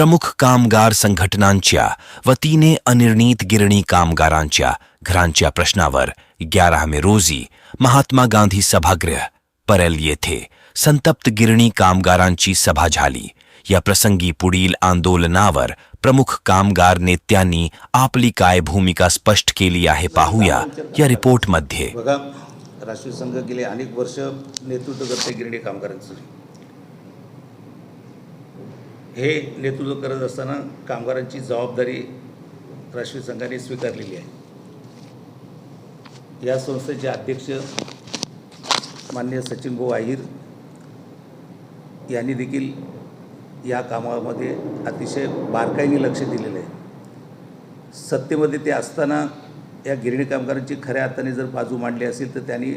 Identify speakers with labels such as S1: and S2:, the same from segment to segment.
S1: प्रमुख कामगार संघटनांच्या वतीने अनिर्णित गिरणी कामगारांच्या घरांच्या प्रश्नावर ग्यारह मे रोजी महात्मा गांधी सभागृह परेल येथे संतप्त गिरणी कामगारांची सभा झाली. या प्रसंगी पुढील आंदोलनावर प्रमुख कामगार नेत्यांनी आपली काय भूमिका स्पष्ट केली आहे पाहूया या रिपोर्टमध्ये.
S2: बघा राष्ट्रीय संघ गेले अनेक वर्ष नेतृत्व करते गिरणी कामगारांचं. हे नेतृत्व करत असताना कामगारांची जबाबदारी राष्ट्रीय संघाने स्वीकारलेली आहे. या संस्थेचे अध्यक्ष माननीय सचिन भाऊ आहिर यांनी देखील या कामामध्ये अतिशय बारकाईने लक्ष दिलेलं आहे. सत्तेमध्ये ते असताना या गिरणी कामगारांची खऱ्या अर्थाने जर बाजू मांडली असेल तर त्यांनी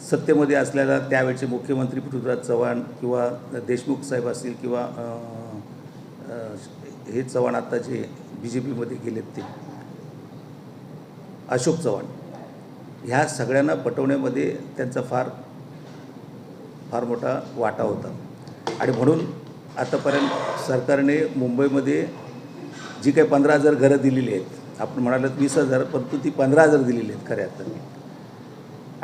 S2: सत्तेमध्ये असलेल्या त्यावेळचे मुख्यमंत्री पृथ्वीराज चव्हाण किंवा देशमुख साहेब असतील किंवा हे चव्हाण आता जे बी जे पीमध्ये गेलेत ते. अशोक चव्हाण. ह्या सगळ्यांना पटवण्यामध्ये त्यांचा फार फार मोठा वाटा होता. आणि म्हणून आतापर्यंत सरकारने मुंबईमध्ये जी काही पंधरा हजार घरं दिलेली आहेत आपण म्हणालात वीस हजार परंतु ती पंधरा हजार दिलेली आहेत खऱ्या अर्थाने.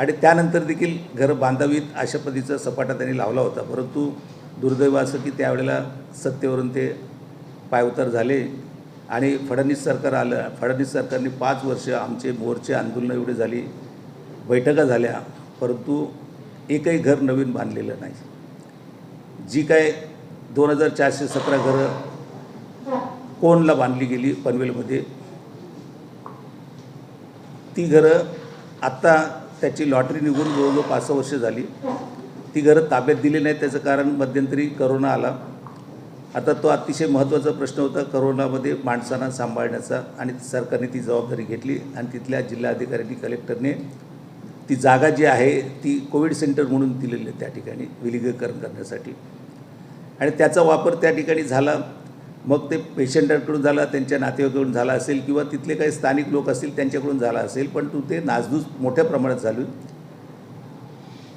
S2: आणि त्यानंतर देखील घरं बांधावीत अशा पद्धतीचा सपाटा त्यांनी लावला होता. परंतु दुर्दैव असं की त्यावेळेला सत्तेवरून ते पायउतार झाले आणि फडणवीस सरकार आलं. फडणवीस सरकारने पाच वर्ष आमचे मोर्चे आंदोलनं एवढे झाली बैठका झाल्या परंतु एकही घर नवीन बांधलेलं नाही. जी काय दोन हजार चारशे सतरा घरं कोणला बांधली गेली पनवेलमध्ये? ती घरं आत्ता त्याची लॉटरी निघून जवळजवळ पाच सहा वर्ष झाली. ती घरं ताब्यात दिली नाही त्याचं कारण मध्यंतरी करोना आला. आता तो अतिशय महत्त्वाचा प्रश्न होता करोनामध्ये माणसांना सांभाळण्याचा आणि सरकारने ती जबाबदारी घेतली आणि तिथल्या जिल्हाधिकाऱ्यांनी कलेक्टरने ती जागा जी आहे ती कोविड सेंटर म्हणून दिलेली आहे त्या ठिकाणी विलगीकरण करण्यासाठी. आणि त्याचा वापर त्या ठिकाणी झाला. मग ते पेशंटांकडून झाला त्यांच्या नातेवाईकडून झाला असेल किंवा तिथले काही स्थानिक लोक असतील त्यांच्याकडून झाला असेल पण तू ते नासधूस मोठ्या प्रमाणात झाली.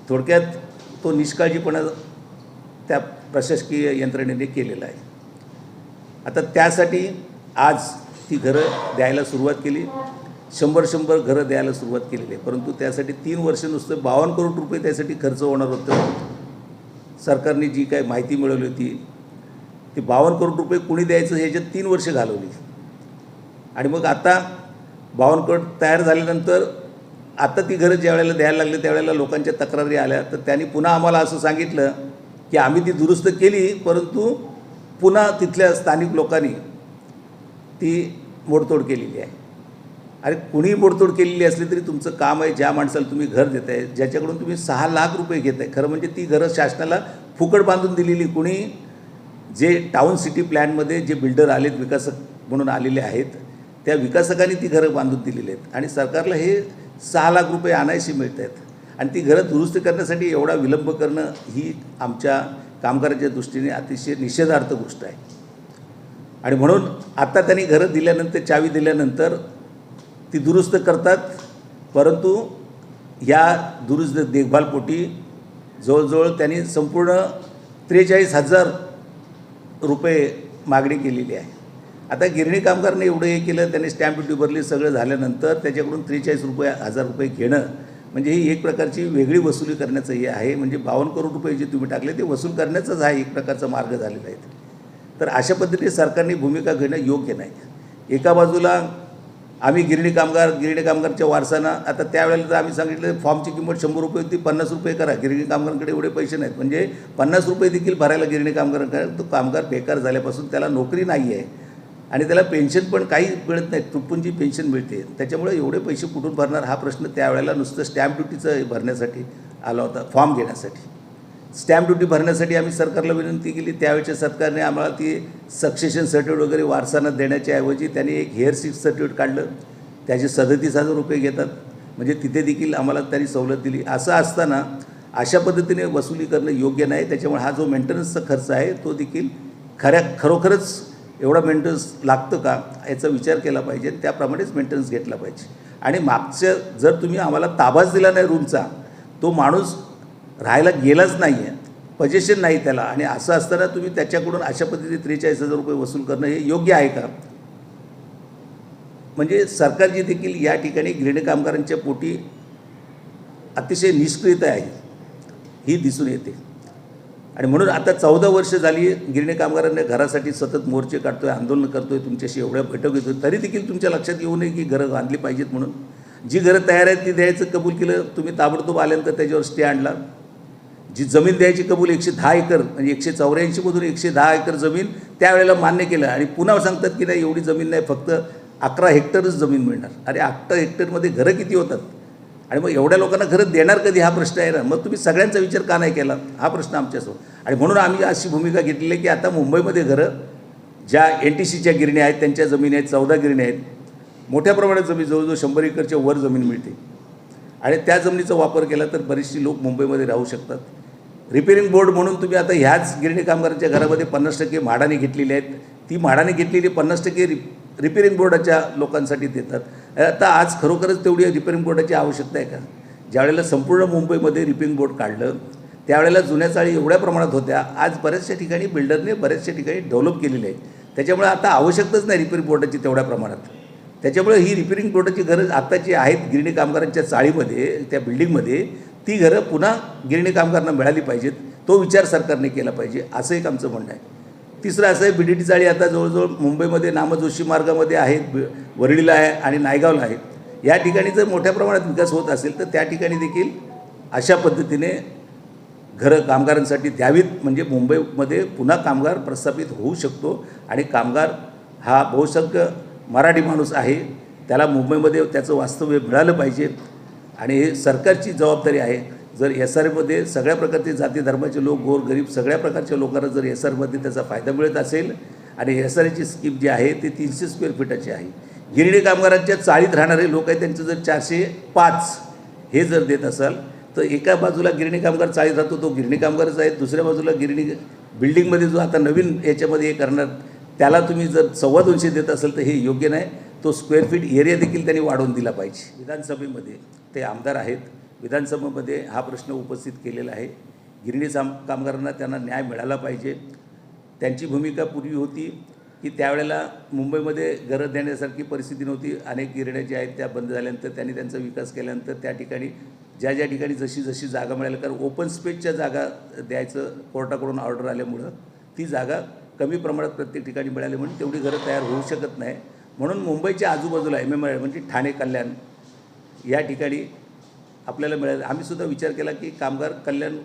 S2: थोडक्यात तो निष्काळजीपणा त्या प्रशासकीय यंत्रणेने केलेला आहे. आता त्यासाठी आज ती घरं द्यायला सुरुवात केली. शंभर शंभर घरं द्यायला सुरुवात केलेली आहे. परंतु त्यासाठी तीन वर्ष नुसतं बावन्न करोड रुपये त्यासाठी खर्च होणार होतं. सरकारने जी काही माहिती मिळवली होती ती बावन्न करोड रुपये कुणी द्यायचं ह्याच्यात तीन वर्ष घालवली. आणि मग आता बावन्न करोड तयार झाल्यानंतर आता ती घरं ज्या वेळेला द्यायला लागली त्यावेळेला लोकांच्या तक्रारी आल्या. तर त्यांनी पुन्हा आम्हाला असं सांगितलं की आम्ही ती दुरुस्त केली परंतु पुन्हा तिथल्या स्थानिक लोकांनी ती मोडतोड केलेली आहे. अरे कुणीही मोडतोड केलेली असली तरी तुमचं काम आहे ज्या माणसाला तुम्ही घर देत आहे ज्याच्याकडून तुम्ही सहा लाख रुपये घेत आहे खरं म्हणजे ती घरं शासनाला फुकट बांधून दिलेली कुणी? जे टाऊन सिटी प्लॅनमध्ये जे बिल्डर आलेत विकासक म्हणून आलेले आहेत त्या विकासकांनी ती घरं बांधून दिलेली आहेत. आणि सरकारला हे सहा लाख रुपये आणायशी मिळत आहेत आणि ती घरं दुरुस्त करण्यासाठी एवढा विलंब करणं ही आमच्या कामगारांच्या दृष्टीने अतिशय निषेधार्थ गोष्ट आहे. आणि म्हणून आत्ता त्यांनी घरं दिल्यानंतर चावी दिल्यानंतर ती दुरुस्त करतात. परंतु या दुरुस्त देखभालपोटी जवळजवळ त्यांनी संपूर्ण त्रेचाळीस हजार रुपये मागणी केलेली आहे. आता गिरणी कामगारने एवढं हे केलं त्यांनी स्टॅम्प ड्युटी भरली सगळं झाल्यानंतर त्याच्याकडून त्रेचाळीस रुपये हजार रुपये घेणं म्हणजे ही एक प्रकारची वेगळी वसुली करण्याचं हे आहे. म्हणजे बावन्न करोड रुपये जे तुम्ही टाकले ते वसूल करण्याचाच हा एक प्रकारचा मार्ग झालेला आहे. तर अशा पद्धतीने सरकारने भूमिका घेणं योग्य नाही. एका बाजूला आम्ही गिरणी कामगार गिरणी कामगारच्या वारसानं आता त्यावेळेला तर आम्ही सांगितलं फॉर्मची किंमत शंभर रुपये होती पन्नास रुपये करा. गिरणी कामगारांकडे एवढे पैसे नाहीत. म्हणजे पन्नास रुपये देखील भरायला गिरणी कामगारांकडे तो कामगार बेकार झाल्यापासून त्याला नोकरी नाही आहे आणि त्याला पेन्शन पण काही मिळत नाही तुटपुंजी पेन्शन मिळते. त्याच्यामुळे एवढे पैसे कुठून भरणार? हा प्रश्न त्यावेळेला नुसतं स्टॅम्प ड्युटीचं भरण्यासाठी आला होता फॉर्म घेण्यासाठी. स्टॅम्प ड्युटी भरण्यासाठी आम्ही सरकारला विनंती केली. त्यावेळेच्या सरकारने आम्हाला ती सक्सेशन सर्टिफिकेट वगैरे वारसांना देण्याच्या ऐवजी त्यांनी एक हेअर सीट सर्टिफिकेट काढलं. त्याचे सदतीस हजार रुपये घेतात. म्हणजे तिथे देखील आम्हाला त्यांनी सवलत दिली. असं असताना अशा पद्धतीने वसुली करणं योग्य नाही. त्याच्यामुळे हा जो मेंटेनन्सचा खर्च आहे तो देखील खऱ्या खरोखरच एवढा मेंटेनन्स लागतं का याचा विचार केला पाहिजे. त्याप्रमाणेच मेंटेनन्स घेतला पाहिजे. आणि मागच्या जर तुम्ही आम्हाला ताबाच दिला नाही रूमचा तो माणूस राहायला गेलाच नाही आहे पजेशन नाही त्याला. आणि असं असताना तुम्ही त्याच्याकडून अशा पद्धतीने त्रेचाळीस हजार रुपये वसूल करणं हे योग्य आहे का? म्हणजे सरकारची देखील या ठिकाणी गिरणी कामगारांच्या पोटी अतिशय निष्क्रियता आहे. ही दिसून येते. आणि म्हणून आता चौदा वर्ष झाली गिरणी कामगारांना घरासाठी सतत मोर्चे काढतोय आंदोलन करतोय तुमच्याशी एवढ्या बैठक घेतोय. तरी देखील तुमच्या लक्षात येऊ नये की घरं बांधली पाहिजेत म्हणून. जी घरं तयार आहेत ती द्यायचं कबूल केलं तुम्ही ताबडतोब आल्यानंतर त्याच्यावर स्टे आणला. जी जमीन द्यायची कबूल एकशे दहा एकर म्हणजे एकशे चौऱ्याऐंशीमधून एकशे दहा एकर जमीन त्यावेळेला मान्य केलं. आणि पुन्हा सांगतात की नाही एवढी जमीन नाही फक्त अकरा हेक्टरच जमीन मिळणार. अरे अकरा हेक्टरमध्ये घरं किती होतात? आणि मग एवढ्या लोकांना घरं देणार कधी? हा प्रश्न आहे ना. मग तुम्ही सगळ्यांचा विचार का नाही केला? हा प्रश्न आमच्यासमोर. आणि म्हणून आम्ही अशी भूमिका घेतलेली आहे की आता मुंबईमध्ये घरं ज्या एन टी सीच्या गिरणी आहेत त्यांच्या जमिनी आहेत चौदा गिरणी आहेत मोठ्या प्रमाणात जमीन जवळजवळ शंभर एकरच्या वर जमीन मिळते. आणि त्या जमिनीचा वापर केला तर बरीचशी लोक मुंबईमध्ये राहू शकतात. रिपेरिंग बोर्ड म्हणून तुम्ही आता ह्याच गिरणी कामगारांच्या घरामध्ये पन्नास टक्के म्हाडाने घेतलेली आहेत. ती म्हाडाने घेतलेली पन्नास टक्के रि रिपेरिंग बोर्डाच्या लोकांसाठी देतात. आता आज खरोखरच तेवढी रिपेरिंग बोर्डाची आवश्यकता आहे का? ज्यावेळेला संपूर्ण मुंबईमध्ये रिपेरिंग बोर्ड काढलं त्यावेळेला जुन्या चाळी एवढ्या प्रमाणात होत्या आज बऱ्याचशा ठिकाणी बिल्डरने बऱ्याचशा ठिकाणी डेव्हलप केलेली आहे त्याच्यामुळे आता आवश्यकताच नाही रिपेरिंग बोर्डाची तेवढ्या प्रमाणात. त्याच्यामुळे ही रिपेरिंग बोर्डाची गरज आत्ताची आहेत गिरणी कामगारांच्या चाळीमध्ये त्या बिल्डिंगमध्ये ती घरं पुन्हा गिरणी कामगारांना मिळाली पाहिजेत. तो विचार सरकारने केला पाहिजे असं एक आमचं म्हणणं आहे. तिसरं असं आहे बी डी टी चाळी आता जवळजवळ मुंबईमध्ये नामजोशी मार्गामध्ये आहेत वरळीला आहे आणि नायगावला आहे या ठिकाणी जर मोठ्या प्रमाणात विकास होत असेल तर त्या ठिकाणी देखील अशा पद्धतीने घरं कामगारांसाठी द्यावीत. म्हणजे मुंबईमध्ये पुन्हा कामगार प्रस्थापित होऊ शकतो आणि कामगार हा बहुसंख्य मराठी माणूस आहे. त्याला मुंबईमध्ये त्याचं वास्तव्य मिळालं पाहिजे. आणि हे सरकारची जबाबदारी आहे. जर एस आरमध्ये सगळ्या प्रकारचे जाती धर्माचे लोक गोर गरीब सगळ्या प्रकारच्या लोकांना जर एस आरमध्ये त्याचा फायदा मिळत असेल आणि एस आर एची स्कीम जी आहे ती तीनशे स्क्वेअर फीटाची आहे. गिरणी कामगारांच्या चाळीत राहणारे लोक आहेत त्यांचं जर चारशे पाच हे जर देत असाल तर एका बाजूला गिरणी कामगार चाळीत राहतो तो गिरणी कामगारच आहे. दुसऱ्या बाजूला गिरणी बिल्डिंगमध्ये जो आता नवीन याच्यामध्ये हे करणार त्याला तुम्ही जर सव्वा दोनशे देत असाल तर हे योग्य नाही. तो स्क्वेअर फीट एरिया देखील त्यांनी वाढवून दिला पाहिजे. विधानसभेमध्ये ते आमदार आहेत. विधानसभेमध्ये हा प्रश्न उपस्थित केलेला आहे. गिरणी साम कामगारांना त्यांना न्याय मिळाला पाहिजे. त्यांची भूमिका पूर्वी होती की त्यावेळेला मुंबईमध्ये गरज देण्यासारखी परिस्थिती नव्हती. अनेक गिरण्या ज्या आहेत त्या बंद झाल्यानंतर त्यांनी त्यांचा विकास केल्यानंतर त्या ठिकाणी ज्या ज्या ठिकाणी जशी जशी जागा मिळाली कारण ओपन स्पेसच्या जागा द्यायचं कोर्टाकडून ऑर्डर आल्यामुळं ती जागा कमी प्रमाणात प्रत्येक ठिकाणी मिळाली म्हणून तेवढी घरं तयार होऊ शकत नाही. म्हणून मुंबईच्या आजूबाजूला एम एम आय म्हणजे ठाणे कल्याण या ठिकाणी आपल्याला मिळेल. आम्ही सुद्धा विचार केला की कामगार कल्याण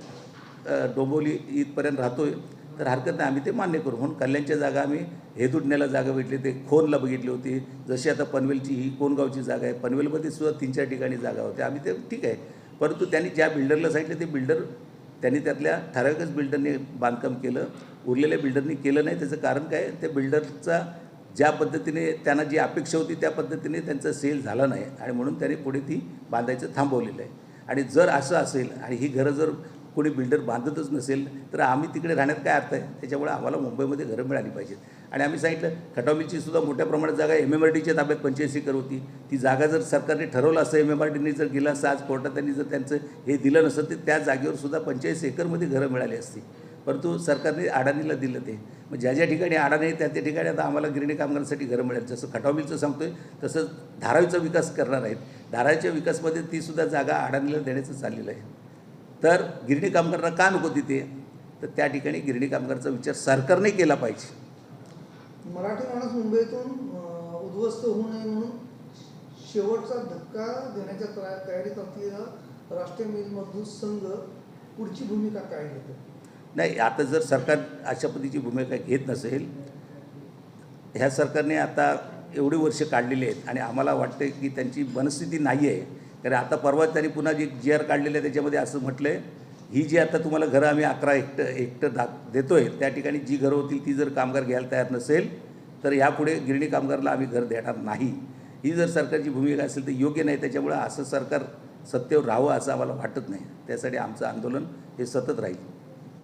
S2: डोंबोली इथपर्यंत राहतो आहे तर हरकत नाही. आम्ही ते मान्य करू. म्हणून कल्याणच्या जागा आम्ही हेदुटण्याला जागा भेटली ते खोनला बघितली होती. जशी आता पनवेलची ही कोणगावची जागा आहे. पनवेलमध्ये सुद्धा तीन चार ठिकाणी जागा होत्या. आम्ही ते ठीक आहे. परंतु त्यांनी ज्या बिल्डरला सांगितलं ते बिल्डर त्यांनी त्यातल्या ठराविकच बिल्डरने बांधकाम केलं. उरलेल्या बिल्डरनी केलं नाही. त्याचं कारण काय? त्या बिल्डरचा ज्या पद्धतीने त्यांना जी अपेक्षा होती त्या पद्धतीने त्यांचा सेल झाला नाही आणि म्हणून त्यांनी पुढे ती बांधायचं थांबवलेलं आहे. आणि जर असं असेल आणि ही घरं जर कोणी बिल्डर बांधतच नसेल तर आम्ही तिकडे राहण्यात काय अर्थ आहे? त्याच्यामुळे आम्हाला मुंबईमध्ये घरं मिळाली पाहिजेत. आणि आम्ही सांगितलं खटावलीची सुद्धा मोठ्या प्रमाणात जागा एम एम आर डीच्या ताब्यात पंचवीस एकर होती. ती जागा जर सरकारने ठरवलं असं एम एम आर डीने जर गेलं असं आज कोर्टात त्यांनी जर त्यांचं हे दिलं नसतं तर त्या जागेवर सुद्धा पंचेचाळीस एकरमध्ये घरं मिळाली असती. परंतु सरकारने अडाणीला दिलं ते. मग ज्या ज्या ठिकाणी अडाणी आहे त्या त्या ठिकाणी आता आम्हाला गिरणी कामगारांसाठी घरं मिळेल. जसं खटावीचं सांगतो आहे तसं धारावीचा विकास करणार आहेत. धारावीच्या विकासमध्ये तीसुद्धा जागा अडाणीला देण्याचं चाललेलं आहे. तर गिरणी कामगारांना का नको तिथे? तर त्या ठिकाणी गिरणी कामगारचा विचार सरकारने केला पाहिजे.
S3: मराठी माणूस मुंबईतून उद्ध्वस्त होऊ नये म्हणून शेवटचा धक्का देण्याच्या तया- तयारीत असलेला राष्ट्रीय मिल मजदूर संघ पुढची भूमिका काय घेतो?
S2: नाही आता जर सरकार अशा पद्धतीची भूमिका घेत नसेल ह्या सरकारने आता एवढी वर्ष काढलेली आहेत आणि आम्हाला वाटतं की त्यांची मनस्थिती नाही आहे. कारण आता परवा त्यांनी पुन्हा जी जी आर काढलेलं आहे त्याच्यामध्ये असं म्हटलं आहे ही जी आता तुम्हाला घरं आम्ही अकरा हेक्टर हेक्टर दा देतो आहे त्या ठिकाणी जी घरं होतील ती जर कामगार घ्यायला तयार नसेल तर यापुढे गिरणी कामगारला आम्ही घर देणार नाही. ही जर सरकारची भूमिका असेल तर योग्य नाही त्याच्यामुळं असं सरकार सत्तेवर राहावं असं आम्हाला वाटत नाही. त्यासाठी आमचं आंदोलन हे सतत राहील.